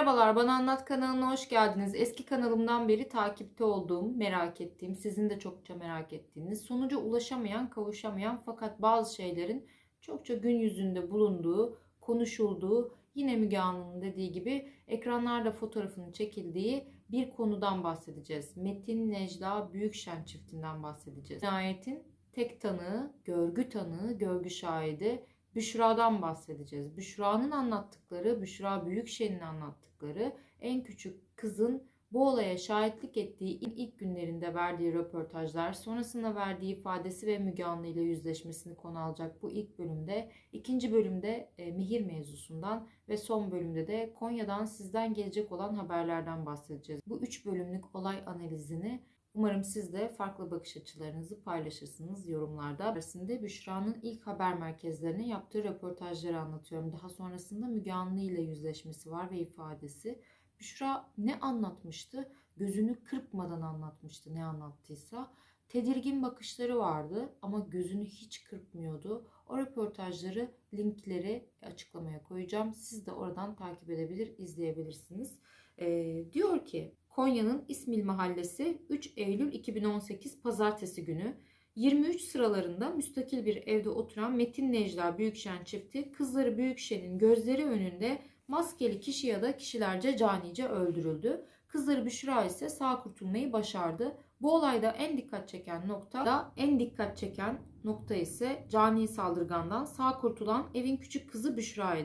Merhabalar, Bana Anlat kanalına hoş geldiniz. Eski kanalımdan beri takipte olduğum, merak ettiğim, sizin de çokça merak ettiğiniz, sonuca ulaşamayan, kavuşamayan fakat bazı şeylerin çokça gün yüzünde bulunduğu, konuşulduğu, yine Müge Anlı'nın dediği gibi ekranlarda fotoğrafının çekildiği bir konudan bahsedeceğiz. Metin Necla Büyükşen çiftinden bahsedeceğiz. Cinayetin tek tanığı, görgü tanığı, görgü şahidi Büşra'dan bahsedeceğiz. Büşra'nın anlattıkları, Büşra Büyükşen'in anlattıkları en küçük kızın bu olaya şahitlik ettiği ilk günlerinde verdiği röportajlar, sonrasında verdiği ifadesi ve Müge Anlı ile yüzleşmesini konu alacak bu ilk bölümde. ikinci bölümde e, Mihir mevzusundan ve son bölümde de Konya'dan sizden gelecek olan haberlerden bahsedeceğiz. Bu üç bölümlük olay analizini Umarım siz de farklı bakış açılarınızı paylaşırsınız yorumlarda. Arasında Büşra'nın ilk haber merkezlerine yaptığı röportajları anlatıyorum. Daha sonrasında Müge Anlı ile yüzleşmesi var ve ifadesi. Büşra ne anlatmıştı? Gözünü kırpmadan anlatmıştı ne anlattıysa. Tedirgin bakışları vardı ama gözünü hiç kırpmıyordu. O röportajları linkleri açıklamaya koyacağım. Siz de oradan takip edebilir, izleyebilirsiniz. Ee, diyor ki Konya'nın İsmil Mahallesi 3 Eylül 2018 Pazartesi günü 23 sıralarında müstakil bir evde oturan Metin Necla Büyükşen çifti kızları Büyükşen'in gözleri önünde maskeli kişi ya da kişilerce canice öldürüldü. Kızları Büşra ise sağ kurtulmayı başardı. Bu olayda en dikkat çeken nokta da en dikkat çeken nokta ise cani saldırgandan sağ kurtulan evin küçük kızı Büşra.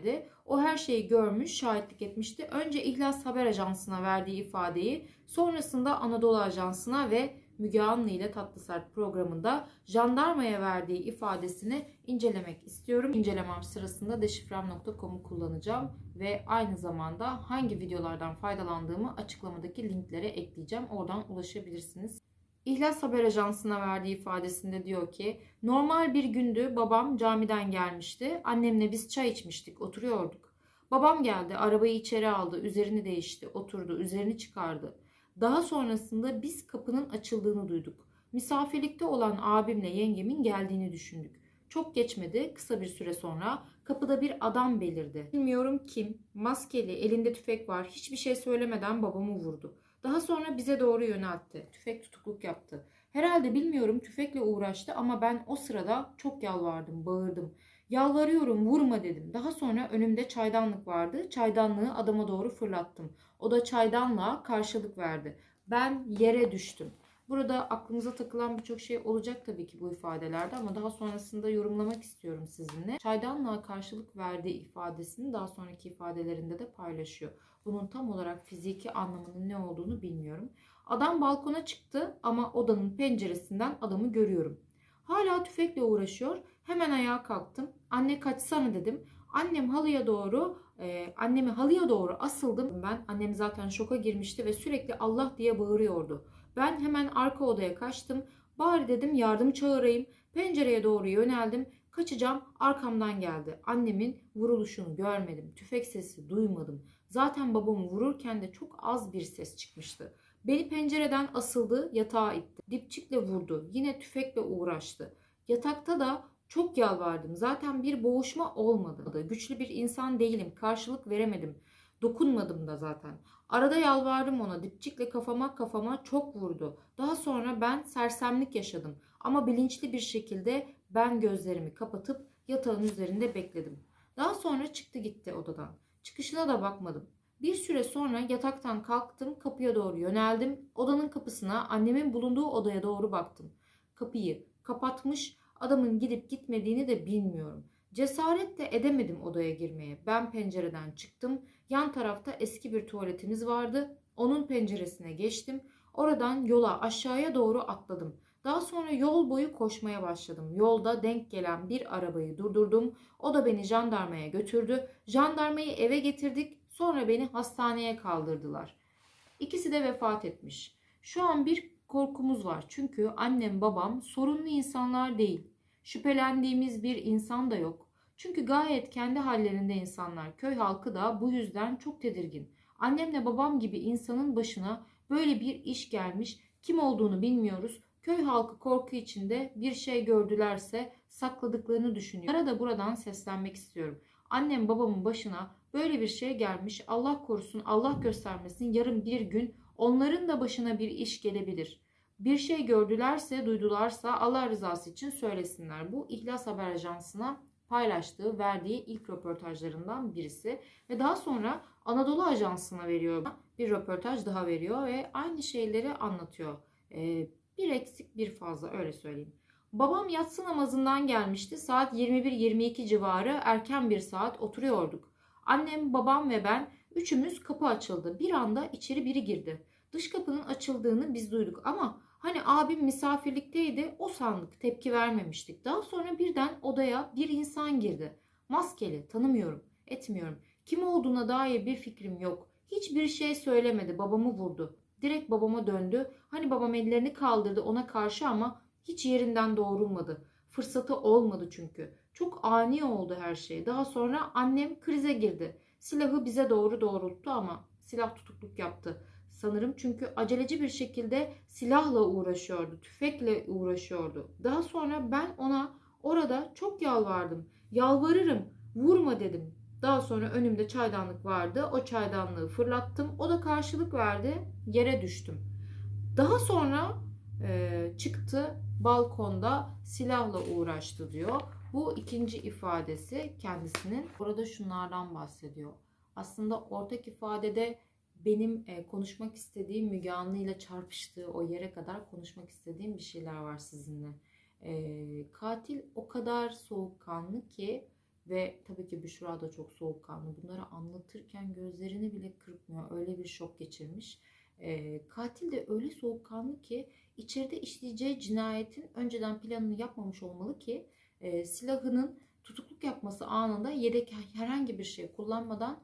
O her şeyi görmüş, şahitlik etmişti. Önce İhlas Haber Ajansı'na verdiği ifadeyi, sonrasında Anadolu Ajansı'na ve Müge Anlı ile Tatlı Sert programında jandarmaya verdiği ifadesini incelemek istiyorum. İncelemem sırasında deşifrem.com'u kullanacağım ve aynı zamanda hangi videolardan faydalandığımı açıklamadaki linklere ekleyeceğim. Oradan ulaşabilirsiniz. İhlas Haber Ajansı'na verdiği ifadesinde diyor ki normal bir gündü babam camiden gelmişti. Annemle biz çay içmiştik oturuyorduk. Babam geldi arabayı içeri aldı üzerini değişti oturdu üzerini çıkardı. Daha sonrasında biz kapının açıldığını duyduk. Misafirlikte olan abimle yengemin geldiğini düşündük. Çok geçmedi kısa bir süre sonra kapıda bir adam belirdi. Bilmiyorum kim, maskeli, elinde tüfek var hiçbir şey söylemeden babamı vurdu. Daha sonra bize doğru yöneltti. Tüfek tutukluk yaptı. Herhalde bilmiyorum tüfekle uğraştı ama ben o sırada çok yalvardım, bağırdım. Yalvarıyorum vurma dedim. Daha sonra önümde çaydanlık vardı. Çaydanlığı adama doğru fırlattım. O da çaydanlığa karşılık verdi. Ben yere düştüm. Burada aklımıza takılan birçok şey olacak tabii ki bu ifadelerde ama daha sonrasında yorumlamak istiyorum sizinle. Çaydanlığa karşılık verdiği ifadesini daha sonraki ifadelerinde de paylaşıyor. Bunun tam olarak fiziki anlamının ne olduğunu bilmiyorum. Adam balkona çıktı ama odanın penceresinden adamı görüyorum. Hala tüfekle uğraşıyor. Hemen ayağa kalktım. Anne kaçsana dedim. Annem halıya doğru, e, annemi halıya doğru asıldım. Ben annem zaten şoka girmişti ve sürekli Allah diye bağırıyordu. Ben hemen arka odaya kaçtım. Bari dedim yardım çağırayım. Pencereye doğru yöneldim. Kaçacağım arkamdan geldi. Annemin vuruluşunu görmedim. Tüfek sesi duymadım. Zaten babamı vururken de çok az bir ses çıkmıştı. Beni pencereden asıldı, yatağa itti. Dipçikle vurdu. Yine tüfekle uğraştı. Yatakta da çok yalvardım. Zaten bir boğuşma olmadı. Güçlü bir insan değilim. Karşılık veremedim. Dokunmadım da zaten. Arada yalvardım ona. Dipçikle kafama kafama çok vurdu. Daha sonra ben sersemlik yaşadım. Ama bilinçli bir şekilde ben gözlerimi kapatıp yatağın üzerinde bekledim. Daha sonra çıktı gitti odadan. Çıkışına da bakmadım. Bir süre sonra yataktan kalktım, kapıya doğru yöneldim. Odanın kapısına, annemin bulunduğu odaya doğru baktım. Kapıyı kapatmış, adamın gidip gitmediğini de bilmiyorum. Cesaret de edemedim odaya girmeye. Ben pencereden çıktım. Yan tarafta eski bir tuvaletimiz vardı. Onun penceresine geçtim. Oradan yola aşağıya doğru atladım. Daha sonra yol boyu koşmaya başladım. Yolda denk gelen bir arabayı durdurdum. O da beni jandarmaya götürdü. Jandarmayı eve getirdik. Sonra beni hastaneye kaldırdılar. İkisi de vefat etmiş. Şu an bir korkumuz var. Çünkü annem babam sorunlu insanlar değil. Şüphelendiğimiz bir insan da yok. Çünkü gayet kendi hallerinde insanlar. Köy halkı da bu yüzden çok tedirgin. Annemle babam gibi insanın başına böyle bir iş gelmiş. Kim olduğunu bilmiyoruz. Köy halkı korku içinde bir şey gördülerse sakladıklarını düşünüyor. Ara da buradan seslenmek istiyorum. Annem babamın başına böyle bir şey gelmiş. Allah korusun, Allah göstermesin. Yarın bir gün onların da başına bir iş gelebilir. Bir şey gördülerse, duydularsa Allah rızası için söylesinler. Bu İhlas Haber Ajansı'na paylaştığı, verdiği ilk röportajlarından birisi. Ve daha sonra Anadolu Ajansı'na veriyor. Bir röportaj daha veriyor ve aynı şeyleri anlatıyor. Ee, bir eksik bir fazla öyle söyleyeyim. Babam yatsı namazından gelmişti. Saat 21-22 civarı erken bir saat oturuyorduk. Annem, babam ve ben üçümüz kapı açıldı. Bir anda içeri biri girdi. Dış kapının açıldığını biz duyduk ama hani abim misafirlikteydi o sandık tepki vermemiştik. Daha sonra birden odaya bir insan girdi. Maskeli tanımıyorum etmiyorum. Kim olduğuna dair bir fikrim yok. Hiçbir şey söylemedi babamı vurdu. Direkt babama döndü. Hani babam ellerini kaldırdı ona karşı ama hiç yerinden doğrulmadı. Fırsatı olmadı çünkü. Çok ani oldu her şey. Daha sonra annem krize girdi. Silahı bize doğru doğrulttu ama silah tutukluk yaptı. Sanırım çünkü aceleci bir şekilde silahla uğraşıyordu, tüfekle uğraşıyordu. Daha sonra ben ona orada çok yalvardım. Yalvarırım, vurma dedim. Daha sonra önümde çaydanlık vardı. O çaydanlığı fırlattım. O da karşılık verdi. Yere düştüm. Daha sonra e, çıktı balkonda silahla uğraştı diyor. Bu ikinci ifadesi kendisinin. Orada şunlardan bahsediyor. Aslında ortak ifadede benim e, konuşmak istediğim Müge Anlı ile çarpıştığı o yere kadar konuşmak istediğim bir şeyler var sizinle. E, katil o kadar soğukkanlı ki ve tabii ki Büşra da çok soğukkanlı. Bunları anlatırken gözlerini bile kırpmıyor. Öyle bir şok geçirmiş. E, katil de öyle soğukkanlı ki içeride işleyeceği cinayetin önceden planını yapmamış olmalı ki e, silahının tutukluk yapması anında yedek herhangi bir şey kullanmadan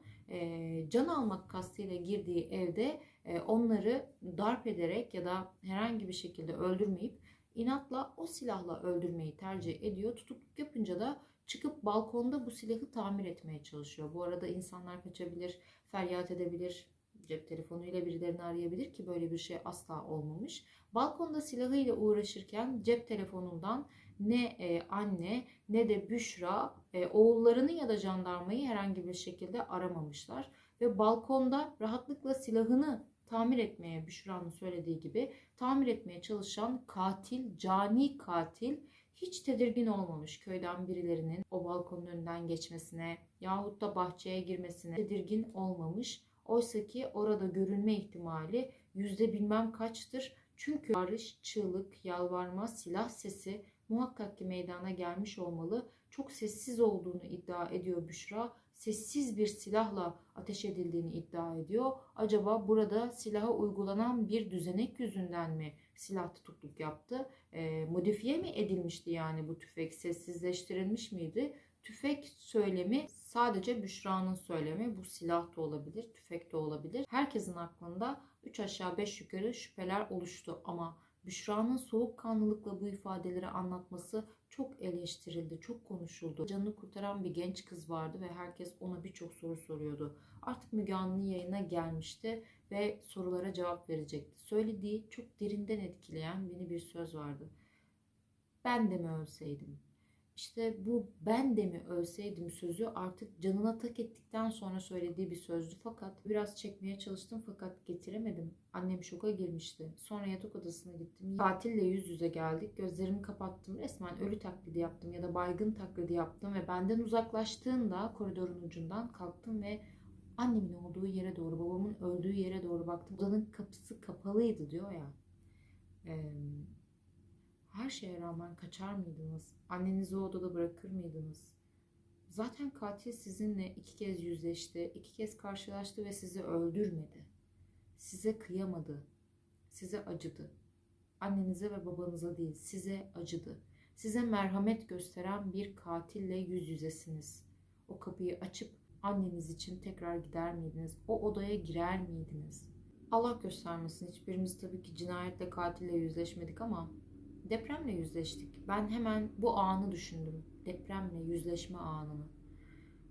can almak kastıyla girdiği evde onları darp ederek ya da herhangi bir şekilde öldürmeyip inatla o silahla öldürmeyi tercih ediyor. Tutukluk yapınca da çıkıp balkonda bu silahı tamir etmeye çalışıyor. Bu arada insanlar kaçabilir, feryat edebilir, cep telefonuyla birilerini arayabilir ki böyle bir şey asla olmamış. Balkonda silahıyla uğraşırken cep telefonundan ne e, anne ne de Büşra e, oğullarını ya da jandarmayı herhangi bir şekilde aramamışlar. Ve balkonda rahatlıkla silahını tamir etmeye Büşra'nın söylediği gibi tamir etmeye çalışan katil, cani katil hiç tedirgin olmamış köyden birilerinin o balkonun önünden geçmesine yahut da bahçeye girmesine tedirgin olmamış. Oysa ki orada görülme ihtimali yüzde bilmem kaçtır. Çünkü barış, çığlık, yalvarma, silah sesi muhakkak ki meydana gelmiş olmalı. Çok sessiz olduğunu iddia ediyor Büşra. Sessiz bir silahla ateş edildiğini iddia ediyor. Acaba burada silaha uygulanan bir düzenek yüzünden mi silah tutukluk yaptı? E, modifiye mi edilmişti yani bu tüfek? Sessizleştirilmiş miydi? Tüfek söylemi sadece Büşra'nın söylemi. Bu silah da olabilir, tüfek de olabilir. Herkesin aklında 3 aşağı 5 yukarı şüpheler oluştu ama Büşra'nın soğukkanlılıkla bu ifadeleri anlatması çok eleştirildi, çok konuşuldu. Canını kurtaran bir genç kız vardı ve herkes ona birçok soru soruyordu. Artık Müge Anlı yayına gelmişti ve sorulara cevap verecekti. Söylediği çok derinden etkileyen beni bir söz vardı. Ben de mi ölseydim? İşte bu ben de mi ölseydim sözü artık canına tak ettikten sonra söylediği bir sözdü. Fakat biraz çekmeye çalıştım fakat getiremedim. Annem şoka girmişti. Sonra yatak odasına gittim. Katille yüz yüze geldik. Gözlerimi kapattım. Resmen ölü taklidi yaptım ya da baygın taklidi yaptım ve benden uzaklaştığında koridorun ucundan kalktım ve annemin olduğu yere doğru, babamın öldüğü yere doğru baktım. Odanın kapısı kapalıydı diyor ya. Eee her şeye rağmen kaçar mıydınız? Annenizi o odada bırakır mıydınız? Zaten katil sizinle iki kez yüzleşti, iki kez karşılaştı ve sizi öldürmedi. Size kıyamadı, size acıdı. Annenize ve babanıza değil, size acıdı. Size merhamet gösteren bir katille yüz yüzesiniz. O kapıyı açıp anneniz için tekrar gider miydiniz? O odaya girer miydiniz? Allah göstermesin hiçbirimiz tabii ki cinayetle katille yüzleşmedik ama Depremle yüzleştik. Ben hemen bu anı düşündüm. Depremle yüzleşme anını.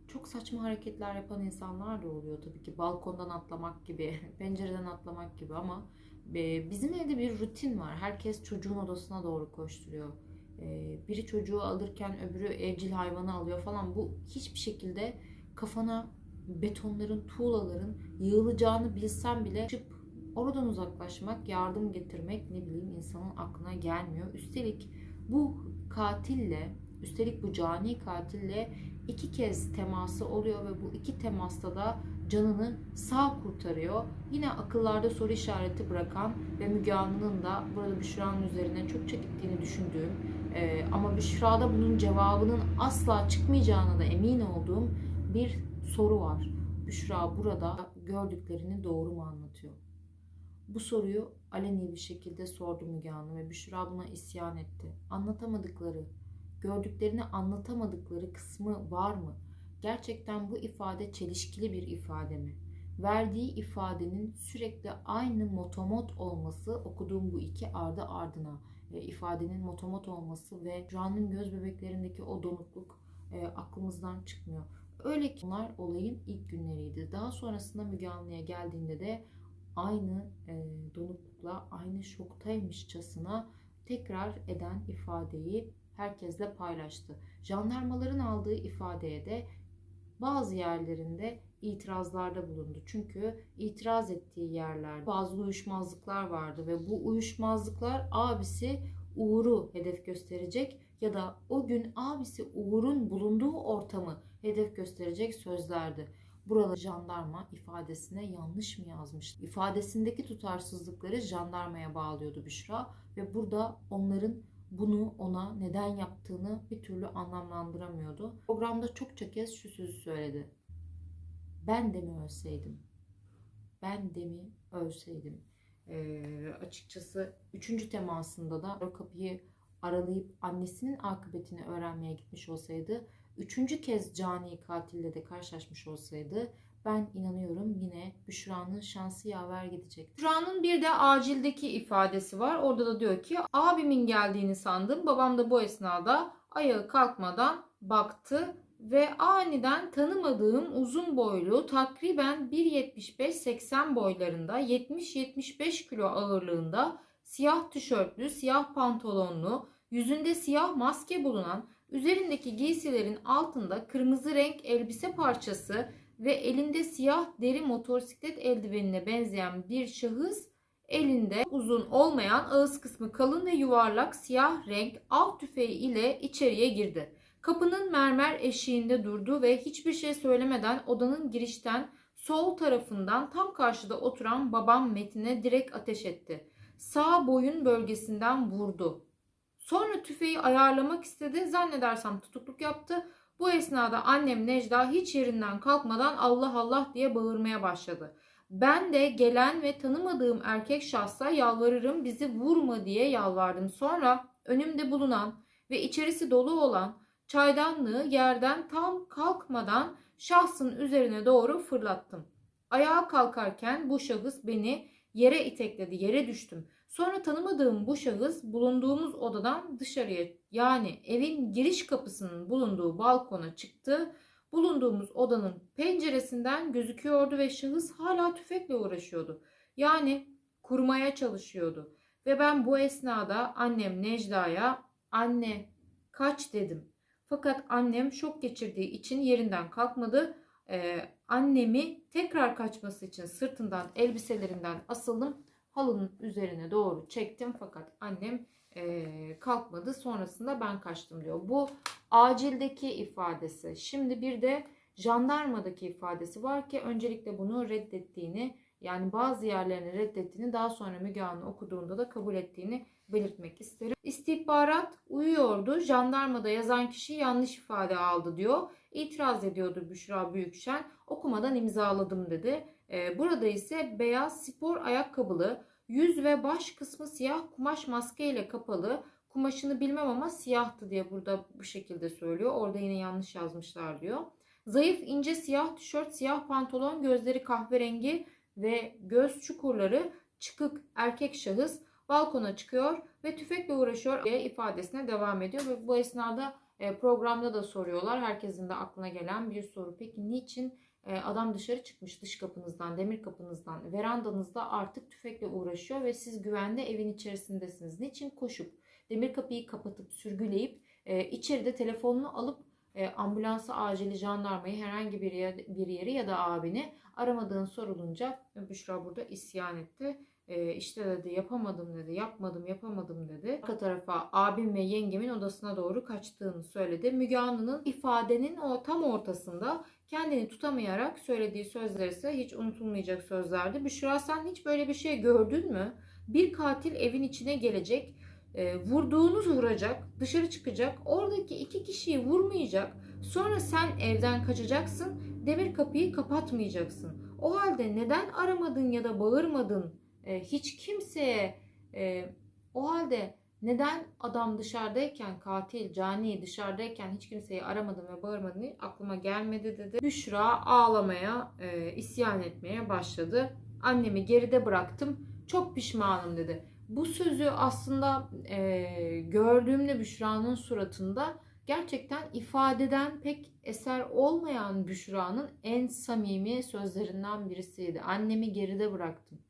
Çok saçma hareketler yapan insanlar da oluyor tabii ki. Balkondan atlamak gibi, pencereden atlamak gibi ama e, bizim evde bir rutin var. Herkes çocuğun odasına doğru koşturuyor. E, biri çocuğu alırken öbürü evcil hayvanı alıyor falan. Bu hiçbir şekilde kafana betonların, tuğlaların yığılacağını bilsem bile çıp oradan uzaklaşmak, yardım getirmek ne bileyim insanın aklına gelmiyor. Üstelik bu katille, üstelik bu cani katille iki kez teması oluyor ve bu iki temasta da canını sağ kurtarıyor. Yine akıllarda soru işareti bırakan ve Müge Anlı'nın da burada Büşra'nın üzerine çok gittiğini düşündüğüm e, ama Büşra'da bunun cevabının asla çıkmayacağına da emin olduğum bir soru var. Büşra burada gördüklerini doğru mu anlatıyor? Bu soruyu aleni bir şekilde sordu Müge Hanım ve Büşra buna isyan etti. Anlatamadıkları, gördüklerini anlatamadıkları kısmı var mı? Gerçekten bu ifade çelişkili bir ifade mi? Verdiği ifadenin sürekli aynı motomot olması okuduğum bu iki ardı ardına e, ifadenin motomot olması ve Joan'ın göz bebeklerindeki o donukluk e, aklımızdan çıkmıyor. Öyle ki bunlar olayın ilk günleriydi. Daha sonrasında Müge Anlı'ya geldiğinde de aynı e, donuklukla, aynı şoktaymışçasına tekrar eden ifadeyi herkesle paylaştı. Jandarmaların aldığı ifadeye de bazı yerlerinde itirazlarda bulundu. Çünkü itiraz ettiği yerlerde bazı uyuşmazlıklar vardı ve bu uyuşmazlıklar abisi Uğur'u hedef gösterecek ya da o gün abisi Uğur'un bulunduğu ortamı hedef gösterecek sözlerdi. Burada jandarma ifadesine yanlış mı yazmış? İfadesindeki tutarsızlıkları jandarmaya bağlıyordu Büşra ve burada onların bunu ona neden yaptığını bir türlü anlamlandıramıyordu. Programda çokça kez şu sözü söyledi. Ben de mi ölseydim? Ben de mi ölseydim? Ee, açıkçası üçüncü temasında da o kapıyı aralayıp annesinin akıbetini öğrenmeye gitmiş olsaydı, üçüncü kez cani katille de karşılaşmış olsaydı ben inanıyorum yine Büşra'nın şansı yaver gidecek. Büşra'nın bir de acildeki ifadesi var. Orada da diyor ki abimin geldiğini sandım. Babam da bu esnada ayağı kalkmadan baktı ve aniden tanımadığım uzun boylu takriben 1.75-80 boylarında 70-75 kilo ağırlığında siyah tişörtlü, siyah pantolonlu, yüzünde siyah maske bulunan, üzerindeki giysilerin altında kırmızı renk elbise parçası ve elinde siyah deri motosiklet eldivenine benzeyen bir şahıs elinde uzun olmayan ağız kısmı kalın ve yuvarlak siyah renk av tüfeği ile içeriye girdi. Kapının mermer eşiğinde durdu ve hiçbir şey söylemeden odanın girişten sol tarafından tam karşıda oturan babam Metin'e direkt ateş etti. Sağ boyun bölgesinden vurdu. Sonra tüfeği ayarlamak istedi. Zannedersem tutukluk yaptı. Bu esnada annem Necda hiç yerinden kalkmadan Allah Allah diye bağırmaya başladı. Ben de gelen ve tanımadığım erkek şahsa yalvarırım bizi vurma diye yalvardım. Sonra önümde bulunan ve içerisi dolu olan çaydanlığı yerden tam kalkmadan şahsın üzerine doğru fırlattım. Ayağa kalkarken bu şahıs beni yere itekledi, yere düştüm. Sonra tanımadığım bu şahıs bulunduğumuz odadan dışarıya yani evin giriş kapısının bulunduğu balkona çıktı. Bulunduğumuz odanın penceresinden gözüküyordu ve şahıs hala tüfekle uğraşıyordu. Yani kurmaya çalışıyordu. Ve ben bu esnada annem Necda'ya anne kaç dedim. Fakat annem şok geçirdiği için yerinden kalkmadı. Ee, annemi tekrar kaçması için sırtından elbiselerinden asıldım halının üzerine doğru çektim fakat annem e, kalkmadı. Sonrasında ben kaçtım diyor. Bu acildeki ifadesi. Şimdi bir de jandarmadaki ifadesi var ki öncelikle bunu reddettiğini yani bazı yerlerini reddettiğini daha sonra Müge Anlı okuduğunda da kabul ettiğini belirtmek isterim. İstihbarat uyuyordu. Jandarmada yazan kişi yanlış ifade aldı diyor. İtiraz ediyordu Büşra Büyükşen. Okumadan imzaladım dedi. Ee, burada ise beyaz spor ayakkabılı, yüz ve baş kısmı siyah kumaş maske ile kapalı. Kumaşını bilmem ama siyahtı diye burada bu şekilde söylüyor. Orada yine yanlış yazmışlar diyor. Zayıf ince siyah tişört, siyah pantolon, gözleri kahverengi ve göz çukurları çıkık erkek şahıs balkona çıkıyor ve tüfekle uğraşıyor diye ifadesine devam ediyor. Ve bu esnada e, programda da soruyorlar. Herkesin de aklına gelen bir soru. Peki niçin adam dışarı çıkmış dış kapınızdan, demir kapınızdan, verandanızda artık tüfekle uğraşıyor ve siz güvende evin içerisindesiniz. Niçin koşup demir kapıyı kapatıp sürgüleyip e, içeride telefonunu alıp e, ambulansı, acili, jandarmayı, herhangi bir, yer, bir yeri ya da abini aramadığın sorulunca Büşra burada isyan etti. E, işte dedi yapamadım dedi, yapmadım yapamadım dedi. Arka tarafa abim ve yengemin odasına doğru kaçtığını söyledi. Müge Anlı'nın ifadenin o tam ortasında kendini tutamayarak söylediği sözler ise hiç unutulmayacak sözlerdi. Büşra sen hiç böyle bir şey gördün mü? Bir katil evin içine gelecek, e, vurduğunuz vuracak, dışarı çıkacak, oradaki iki kişiyi vurmayacak. Sonra sen evden kaçacaksın, demir kapıyı kapatmayacaksın. O halde neden aramadın ya da bağırmadın e, hiç kimseye? E, o halde neden adam dışarıdayken, katil, cani dışarıdayken hiç kimseyi aramadın ve bağırmadın aklıma gelmedi dedi. Büşra ağlamaya, e, isyan etmeye başladı. Annemi geride bıraktım, çok pişmanım dedi. Bu sözü aslında e, gördüğümde Büşra'nın suratında gerçekten ifadeden pek eser olmayan Büşra'nın en samimi sözlerinden birisiydi. Annemi geride bıraktım.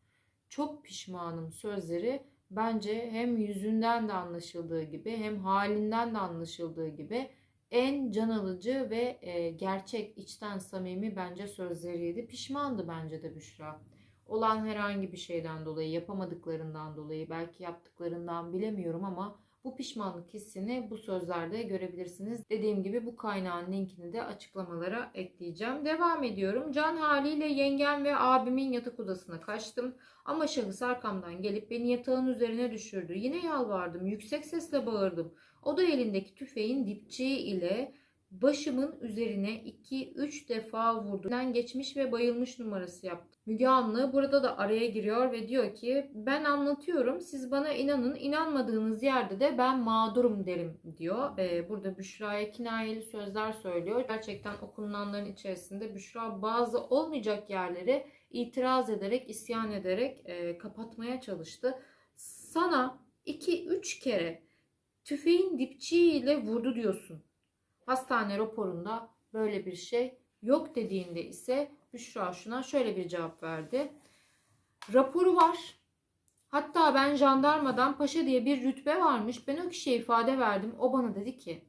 Çok pişmanım sözleri bence hem yüzünden de anlaşıldığı gibi hem halinden de anlaşıldığı gibi en can alıcı ve e, gerçek içten samimi bence sözleriydi. Pişmandı bence de Büşra. Olan herhangi bir şeyden dolayı, yapamadıklarından dolayı, belki yaptıklarından bilemiyorum ama bu pişmanlık hissini bu sözlerde görebilirsiniz. Dediğim gibi bu kaynağın linkini de açıklamalara ekleyeceğim. Devam ediyorum. Can haliyle yengem ve abimin yatak odasına kaçtım. Ama şahıs arkamdan gelip beni yatağın üzerine düşürdü. Yine yalvardım, yüksek sesle bağırdım. O da elindeki tüfeğin dipçiği ile başımın üzerine 2-3 defa vurdu. Ben geçmiş ve bayılmış numarası yaptı. Müge Anlı burada da araya giriyor ve diyor ki ben anlatıyorum siz bana inanın inanmadığınız yerde de ben mağdurum derim diyor. Ee, burada Büşra'ya kinayeli sözler söylüyor. Gerçekten okunanların içerisinde Büşra bazı olmayacak yerleri itiraz ederek, isyan ederek e, kapatmaya çalıştı. Sana 2-3 kere tüfeğin dipçiğiyle vurdu diyorsun. Hastane raporunda böyle bir şey yok dediğinde ise Büşra şuna şöyle bir cevap verdi. Raporu var. Hatta ben jandarmadan paşa diye bir rütbe varmış. Ben o kişiye ifade verdim. O bana dedi ki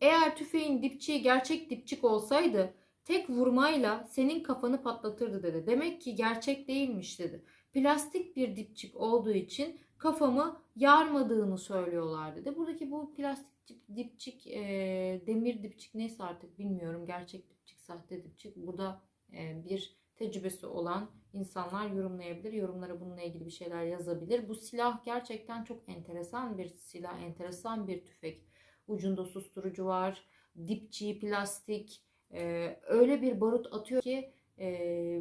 eğer tüfeğin dipçiği gerçek dipçik olsaydı tek vurmayla senin kafanı patlatırdı dedi. Demek ki gerçek değilmiş dedi. Plastik bir dipçik olduğu için kafamı yarmadığını söylüyorlar dedi. Buradaki bu plastik dipçik, e, demir dipçik neyse artık bilmiyorum. Gerçek dipçik, sahte dipçik. Burada e, bir tecrübesi olan insanlar yorumlayabilir. Yorumlara bununla ilgili bir şeyler yazabilir. Bu silah gerçekten çok enteresan bir silah, enteresan bir tüfek. Ucunda susturucu var, dipçiği plastik. E, öyle bir barut atıyor ki e,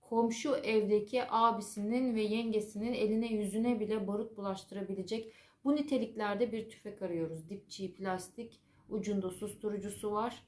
komşu evdeki abisinin ve yengesinin eline yüzüne bile barut bulaştırabilecek bu niteliklerde bir tüfek arıyoruz. Dipçiği plastik, ucunda susturucusu var.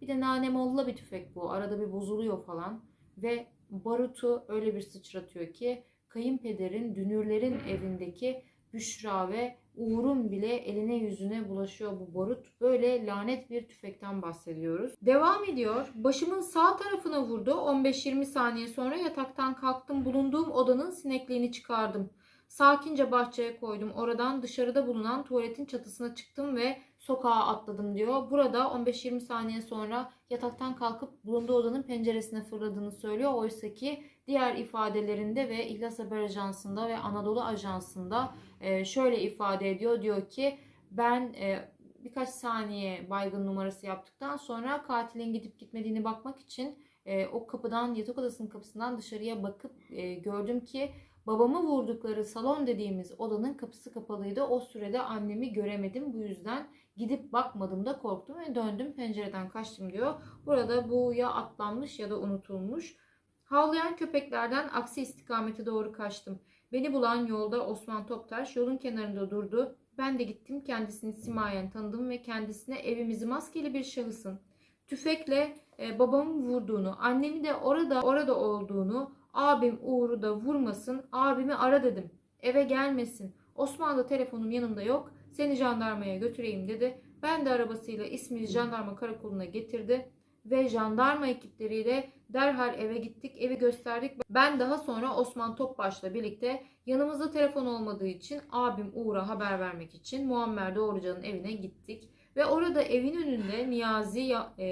Bir de nane molla bir tüfek bu. Arada bir bozuluyor falan. Ve barutu öyle bir sıçratıyor ki kayınpederin, dünürlerin evindeki Büşra ve Uğur'un bile eline yüzüne bulaşıyor bu barut. Böyle lanet bir tüfekten bahsediyoruz. Devam ediyor. Başımın sağ tarafına vurdu. 15-20 saniye sonra yataktan kalktım. Bulunduğum odanın sinekliğini çıkardım. Sakince bahçeye koydum. Oradan dışarıda bulunan tuvaletin çatısına çıktım ve sokağa atladım diyor. Burada 15-20 saniye sonra yataktan kalkıp bulunduğu odanın penceresine fırladığını söylüyor. Oysa ki diğer ifadelerinde ve İhlas Haber Ajansı'nda ve Anadolu Ajansı'nda e, şöyle ifade ediyor. Diyor ki ben e, birkaç saniye baygın numarası yaptıktan sonra katilin gidip gitmediğini bakmak için e, o kapıdan yatak odasının kapısından dışarıya bakıp gördüm ki babamı vurdukları salon dediğimiz odanın kapısı kapalıydı. O sürede annemi göremedim. Bu yüzden gidip bakmadım da korktum ve döndüm pencereden kaçtım diyor. Burada bu ya atlanmış ya da unutulmuş. Havlayan köpeklerden aksi istikamete doğru kaçtım. Beni bulan yolda Osman Toptaş yolun kenarında durdu. Ben de gittim kendisini simayen tanıdım ve kendisine evimizi maskeli bir şahısın. Tüfekle e, babamın vurduğunu, annemi de orada orada olduğunu, abim Uğur'u da vurmasın, abimi ara dedim. Eve gelmesin. Osman da telefonum yanımda yok. Seni jandarmaya götüreyim dedi. Ben de arabasıyla İsmil jandarma karakoluna getirdi ve jandarma ekipleriyle derhal eve gittik, evi gösterdik. Ben daha sonra Osman Topbaş'la birlikte yanımızda telefon olmadığı için abim Uğur'a haber vermek için Muammer Doğrucan'ın evine gittik. Ve orada evin önünde Niyazi Ya- e,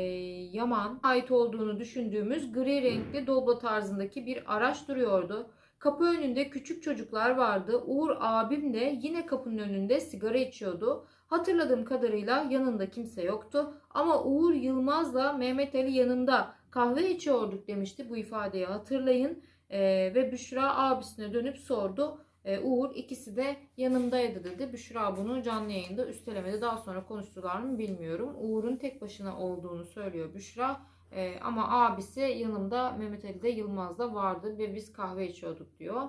Yaman ait olduğunu düşündüğümüz gri renkli Doblo tarzındaki bir araç duruyordu. Kapı önünde küçük çocuklar vardı. Uğur abim de yine kapının önünde sigara içiyordu. Hatırladığım kadarıyla yanında kimse yoktu. Ama Uğur Yılmaz'la Mehmet Ali yanımda kahve içiyorduk demişti bu ifadeyi hatırlayın. Ee, ve Büşra abisine dönüp sordu. Ee, Uğur ikisi de yanımdaydı dedi. Büşra bunu canlı yayında üstelemedi. Daha sonra konuştular mı bilmiyorum. Uğur'un tek başına olduğunu söylüyor Büşra. Ee, ama abisi yanımda Mehmet Ali de Yılmaz da vardı ve biz kahve içiyorduk diyor.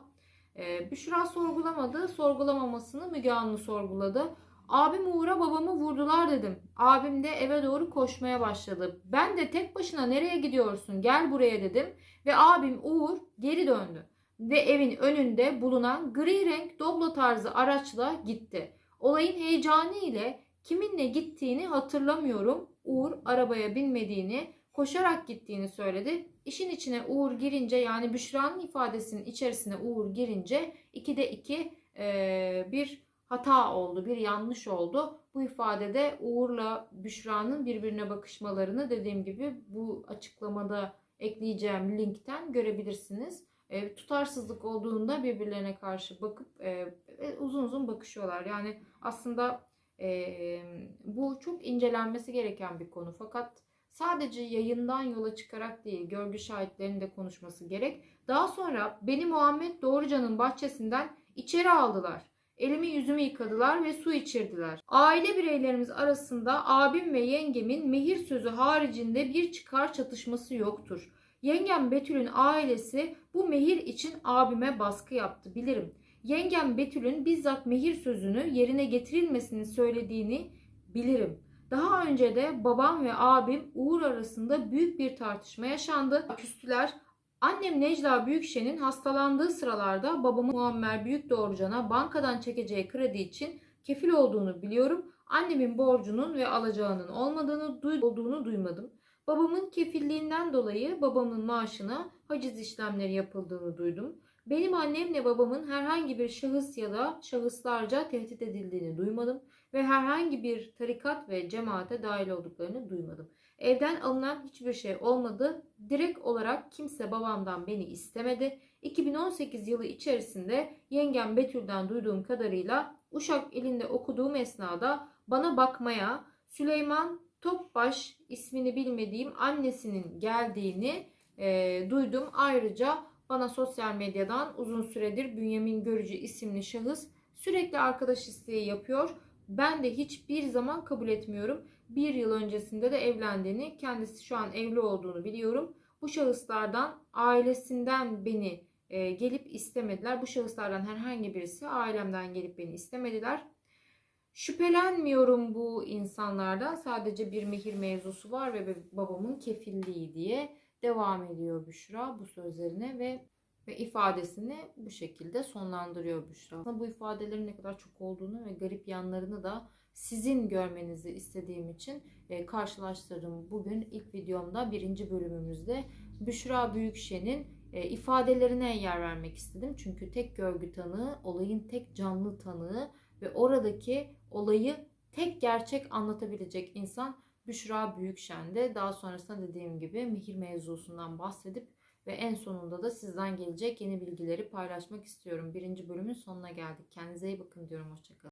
Ee, Büşra sorgulamadı. Sorgulamamasını Müge Anlı sorguladı. Abim Uğur'a babamı vurdular dedim. Abim de eve doğru koşmaya başladı. Ben de tek başına nereye gidiyorsun gel buraya dedim. Ve abim Uğur geri döndü. Ve evin önünde bulunan gri renk Doblo tarzı araçla gitti. Olayın heyecanı ile kiminle gittiğini hatırlamıyorum. Uğur arabaya binmediğini, koşarak gittiğini söyledi. İşin içine Uğur girince yani Büşra'nın ifadesinin içerisine Uğur girince 2'de 2 bir hata oldu, bir yanlış oldu. Bu ifadede Uğur'la Büşra'nın birbirine bakışmalarını dediğim gibi bu açıklamada ekleyeceğim linkten görebilirsiniz. E, tutarsızlık olduğunda birbirlerine karşı bakıp e, uzun uzun bakışıyorlar. Yani aslında e, bu çok incelenmesi gereken bir konu. Fakat sadece yayından yola çıkarak değil, görgü şahitlerinin de konuşması gerek. Daha sonra beni Muhammed Doğrucan'ın bahçesinden içeri aldılar. Elimi yüzümü yıkadılar ve su içirdiler. Aile bireylerimiz arasında abim ve yengemin mehir sözü haricinde bir çıkar çatışması yoktur. Yengem Betül'ün ailesi bu mehir için abime baskı yaptı bilirim. Yengem Betül'ün bizzat mehir sözünü yerine getirilmesini söylediğini bilirim. Daha önce de babam ve abim Uğur arasında büyük bir tartışma yaşandı. Küstüler. Annem Necla Büyükşen'in hastalandığı sıralarda babamın Muammer Büyükdoğrucan'a bankadan çekeceği kredi için kefil olduğunu biliyorum. Annemin borcunun ve alacağının olmadığını olduğunu duymadım. Babamın kefilliğinden dolayı babamın maaşına haciz işlemleri yapıldığını duydum. Benim annemle babamın herhangi bir şahıs ya da şahıslarca tehdit edildiğini duymadım ve herhangi bir tarikat ve cemaate dahil olduklarını duymadım. Evden alınan hiçbir şey olmadı. Direkt olarak kimse babamdan beni istemedi. 2018 yılı içerisinde yengem Betül'den duyduğum kadarıyla Uşak ilinde okuduğum esnada bana bakmaya Süleyman Topbaş ismini bilmediğim annesinin geldiğini e, duydum. Ayrıca bana sosyal medyadan uzun süredir Bünyamin Görücü isimli şahıs sürekli arkadaş isteği yapıyor. Ben de hiçbir zaman kabul etmiyorum. Bir yıl öncesinde de evlendiğini, kendisi şu an evli olduğunu biliyorum. Bu şahıslardan ailesinden beni e, gelip istemediler. Bu şahıslardan herhangi birisi ailemden gelip beni istemediler. Şüphelenmiyorum bu insanlardan. Sadece bir mehir mevzusu var ve babamın kefilliği diye devam ediyor Büşra bu sözlerine ve ve ifadesini bu şekilde sonlandırıyor Büşra. Aslında bu ifadelerin ne kadar çok olduğunu ve garip yanlarını da sizin görmenizi istediğim için e, karşılaştırdım. Bugün ilk videomda birinci bölümümüzde Büşra Büyükşen'in e, ifadelerine yer vermek istedim. Çünkü tek görgü tanığı, olayın tek canlı tanığı ve oradaki olayı tek gerçek anlatabilecek insan Büşra Büyükşen'de. Daha sonrasında dediğim gibi mihir mevzusundan bahsedip ve en sonunda da sizden gelecek yeni bilgileri paylaşmak istiyorum. Birinci bölümün sonuna geldik. Kendinize iyi bakın diyorum. Hoşçakalın.